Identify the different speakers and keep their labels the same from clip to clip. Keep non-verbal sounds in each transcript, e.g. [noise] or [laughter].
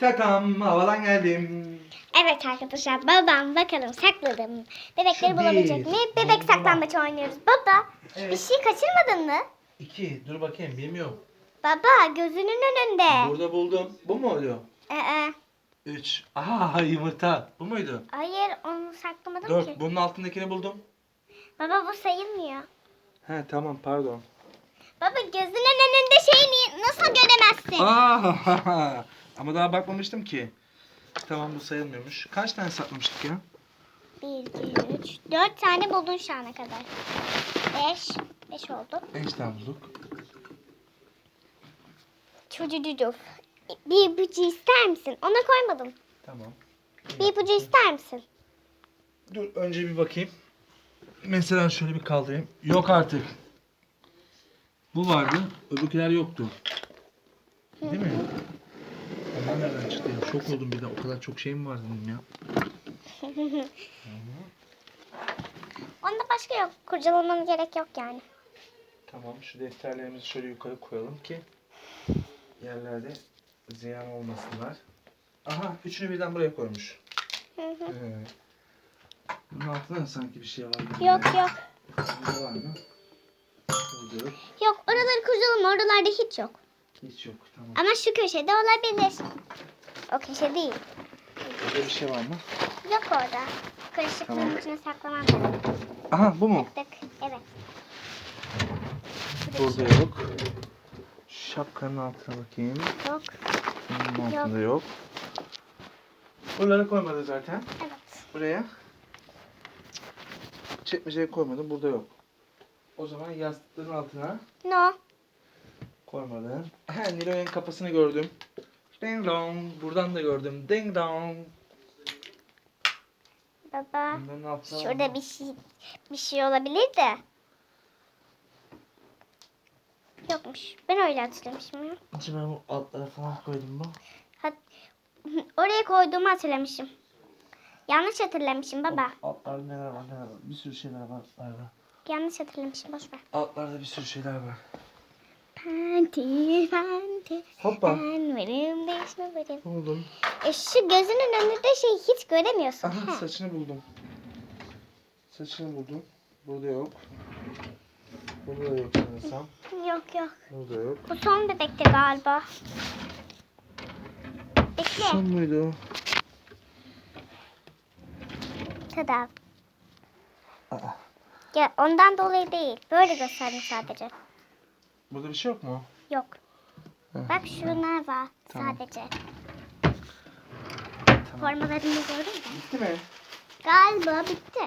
Speaker 1: Tatam havadan geldim.
Speaker 2: Evet arkadaşlar babam bakalım sakladım. Bebekleri
Speaker 1: Şu
Speaker 2: bulabilecek
Speaker 1: bir,
Speaker 2: mi? Bebek
Speaker 1: bu
Speaker 2: saklambaç oynuyoruz. Baba
Speaker 1: Evet.
Speaker 2: bir şey kaçırmadın mı?
Speaker 1: İki. Dur bakayım bilmiyorum.
Speaker 2: Baba gözünün önünde.
Speaker 1: Burada buldum. Bu mu oluyor?
Speaker 2: Ee,
Speaker 1: Üç. Aha yumurta. Bu muydu?
Speaker 2: hayır onu saklamadım ki.
Speaker 1: Dört. Bunun altındakini buldum.
Speaker 2: Baba bu sayılmıyor.
Speaker 1: He tamam pardon.
Speaker 2: Baba gözünün önünde şey ni- nasıl göremezsin?
Speaker 1: Aa, [laughs] ama daha bakmamıştım ki. Tamam bu sayılmıyormuş. Kaç tane saklamıştık ya?
Speaker 2: Bir, iki, üç, dört tane buldun şu ana kadar. Beş. Beş oldu.
Speaker 1: Beş tane bulduk.
Speaker 2: Çocucucuk. Bir ipucu ister misin? Ona koymadım.
Speaker 1: Tamam.
Speaker 2: Bir ipucu ister misin?
Speaker 1: Dur önce bir bakayım. Mesela şöyle bir kaldırayım. Yok artık. Bu vardı. Öbürküler yoktu. Değil mi? Onlar nereden çıktı ya? Şok oldum bir de. O kadar çok şey mi var dedim ya. [laughs]
Speaker 2: Onda başka yok. Kurcalamanı gerek yok yani.
Speaker 1: Tamam şu defterlerimizi şöyle yukarı koyalım ki yerlerde ziyan olmasınlar. Aha üçünü birden buraya koymuş.
Speaker 2: Hı hı.
Speaker 1: Ee, bunun altında da sanki bir şey var. gibi
Speaker 2: yok
Speaker 1: ya.
Speaker 2: yok.
Speaker 1: Burada var mı? Burada yok.
Speaker 2: Yok oraları kurcalama. Oralarda hiç yok.
Speaker 1: Hiç yok. Tamam.
Speaker 2: Ama şu köşede olabilir. O köşe değil.
Speaker 1: Burada bir şey var mı?
Speaker 2: Yok orada. Karışıklığın
Speaker 1: Tamam.
Speaker 2: içine saklamam lazım.
Speaker 1: Aha bu mu?
Speaker 2: Tık. Evet.
Speaker 1: Burada yok. Şapkanın altına bakayım.
Speaker 2: Yok.
Speaker 1: Bunun altında yok. Buraları koymadı zaten.
Speaker 2: Evet.
Speaker 1: Buraya. Çekmeceye koymadım. Burada yok. O zaman yastığın altına
Speaker 2: No.
Speaker 1: Koymadım. He Nilo'nun kafasını gördüm. Ding dong. Buradan da gördüm. Ding dong.
Speaker 2: Baba.
Speaker 1: Bunların altına
Speaker 2: Şurada bir şey bir şey olabilir de. Yokmuş. Ben öyle hatırlamışım ya.
Speaker 1: Acaba bu altlara falan koydum mu?
Speaker 2: Hat Oraya koyduğumu hatırlamışım. Yanlış hatırlamışım baba.
Speaker 1: Altlarda neler var neler var. Bir sürü şeyler var altlarda.
Speaker 2: Yanlış hatırlamışım. Boş ver.
Speaker 1: Altlarda bir sürü şeyler var.
Speaker 2: Panti, panti.
Speaker 1: Hoppa.
Speaker 2: Ben varım, değişme varım.
Speaker 1: Buldum.
Speaker 2: E şu gözünün önünde şey hiç göremiyorsun.
Speaker 1: Aha
Speaker 2: Ha.
Speaker 1: saçını buldum. Saçını buldum. Burada yok. Burada da yok sanırsam.
Speaker 2: Yok yok.
Speaker 1: Burada yok.
Speaker 2: Bu son bebekti galiba. Bekle.
Speaker 1: Son muydu?
Speaker 2: Tada.
Speaker 1: Aa,
Speaker 2: Ya ondan dolayı değil. Böyle gösterdim sadece.
Speaker 1: Burada bir şey yok mu?
Speaker 2: Yok.
Speaker 1: Hı.
Speaker 2: Bak şunlar var
Speaker 1: Tamam.
Speaker 2: sadece. Formalarını gördün mü?
Speaker 1: Bitti mi?
Speaker 2: Galiba bitti.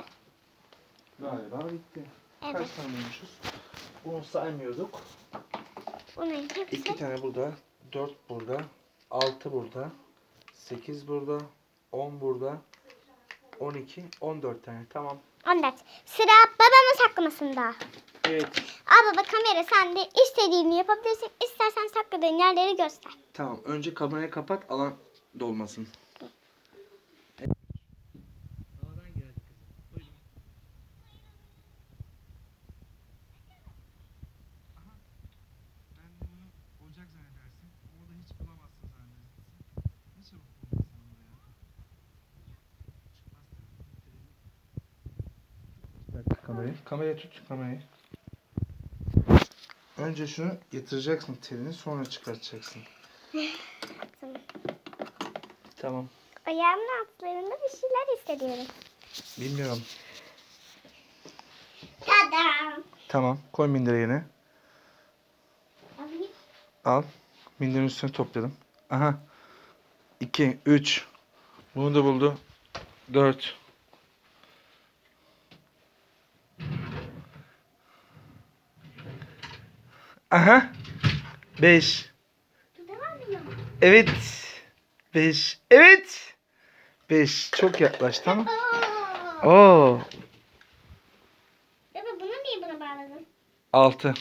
Speaker 1: Galiba bitti.
Speaker 2: Evet.
Speaker 1: Kaç tane bulmuşuz? Bunu saymıyorduk.
Speaker 2: Bunun hepsi.
Speaker 1: İki tane burada. Dört burada. Altı burada. Sekiz burada. On burada. On iki. On dört tane. Tamam.
Speaker 2: 14. Sıra babamın saklamasında.
Speaker 1: Evet.
Speaker 2: Al baba kamera sen de istediğini yapabilirsin. İstersen sakladığın yerleri göster.
Speaker 1: Tamam. Önce kamerayı kapat. Alan dolmasın. kamerayı. Kamerayı tut kamerayı. Önce şunu yatıracaksın telini sonra çıkartacaksın. [laughs]
Speaker 2: Tamam.
Speaker 1: Tamam.
Speaker 2: Ayağımın altlarında bir şeyler hissediyorum.
Speaker 1: Bilmiyorum.
Speaker 2: Tada.
Speaker 1: Tamam. Koy minderi yine. Al. Minderin üstüne topladım. Aha. 2, 3. Bunu da buldu. 4. Aha. 5.
Speaker 2: Devam ediyor.
Speaker 1: Evet. 5. Evet. 5. Çok yaklaştı ama. Oo.
Speaker 2: Baba bunu niye buna bağladın?
Speaker 1: 6.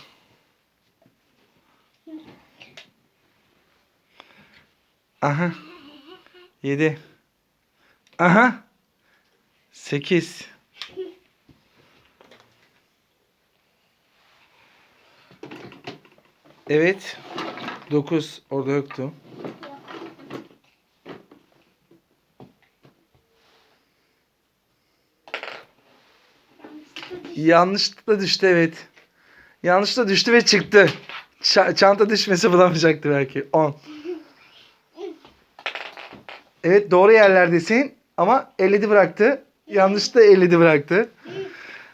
Speaker 1: Aha. 7. Aha. 8. Evet. 9 orada yoktu. Yanlışlıkla düştü evet. Yanlışlıkla düştü ve çıktı. Ç- çanta düşmesi bulamayacaktı belki. 10. Evet doğru yerlerdesin ama 50'di bıraktı. Yanlış da 50'di bıraktı.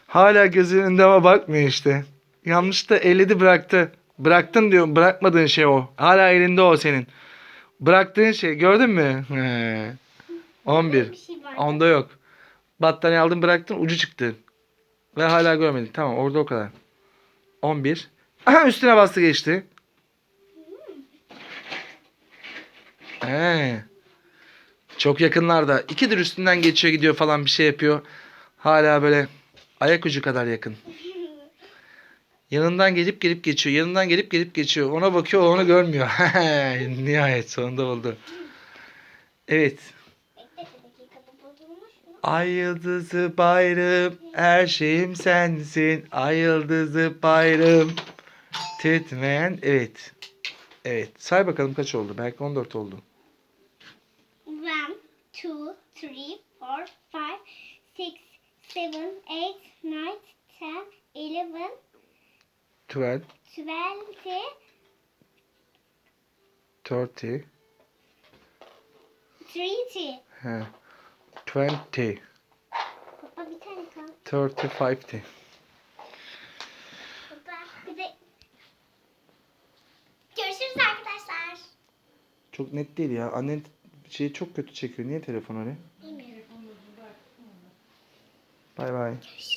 Speaker 1: Hala gözünün önünde ama bakmıyor işte. Yanlış da 50'di bıraktı. Bıraktın diyorum bırakmadığın şey o. Hala elinde o senin. Bıraktığın şey gördün mü? He. 11.
Speaker 2: Bir şey.
Speaker 1: Onda yok. Battaniye aldın bıraktın ucu çıktı. Ve hala görmedik. Tamam orada o kadar. 11. Aha üstüne bastı geçti. He. Çok yakınlarda. İkidir üstünden geçiyor gidiyor falan bir şey yapıyor. Hala böyle ayak ucu kadar yakın. Yanından gelip gelip geçiyor. Yanından gelip gelip geçiyor. Ona bakıyor onu görmüyor. [laughs] Nihayet sonunda oldu. Evet. Ay yıldızı bayrım, her şeyim sensin. Ay yıldızı bayrım, titreyen. Evet. Evet. Say bakalım kaç oldu? Belki 14 oldu.
Speaker 2: One, two, three, four, five, six, seven, eight, nine, ten, eleven,
Speaker 1: 12,
Speaker 2: twenty,
Speaker 1: 30,
Speaker 2: thirty.
Speaker 1: he, 20,
Speaker 2: Baba bir tane kaldı.
Speaker 1: 35.
Speaker 2: Baba bir de... Görüşürüz arkadaşlar.
Speaker 1: Çok net değil ya. Annen şeyi çok kötü çekiyor. Niye telefon öyle?
Speaker 2: Bilmiyorum.
Speaker 1: Bay bay.